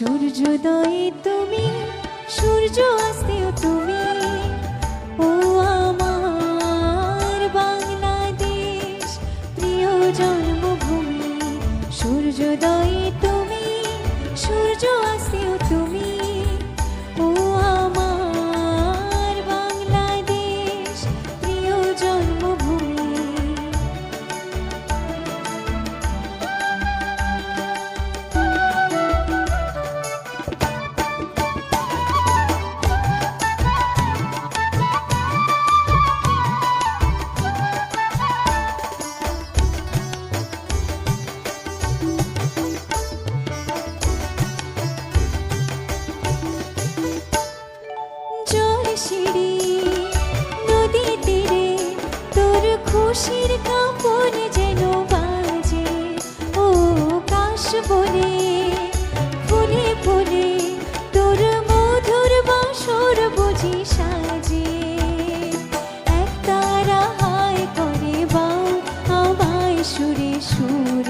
সূর্যোদয়ে তুমি সূর্য আসতেও তুমি। ও আমার বাংলাদেশ প্রিয় জন্মভূমি সূর্যোদয়ে তুমি সিঁড়ি নদী তীরে তোর খুশির কাপন যেন বাজে। ও কাশ বনে, ফুলে ফুলে তোর মধুর বাসর বুঝি সাজে। এক তারা হায় করে বাউ আমায় সুরে সুরে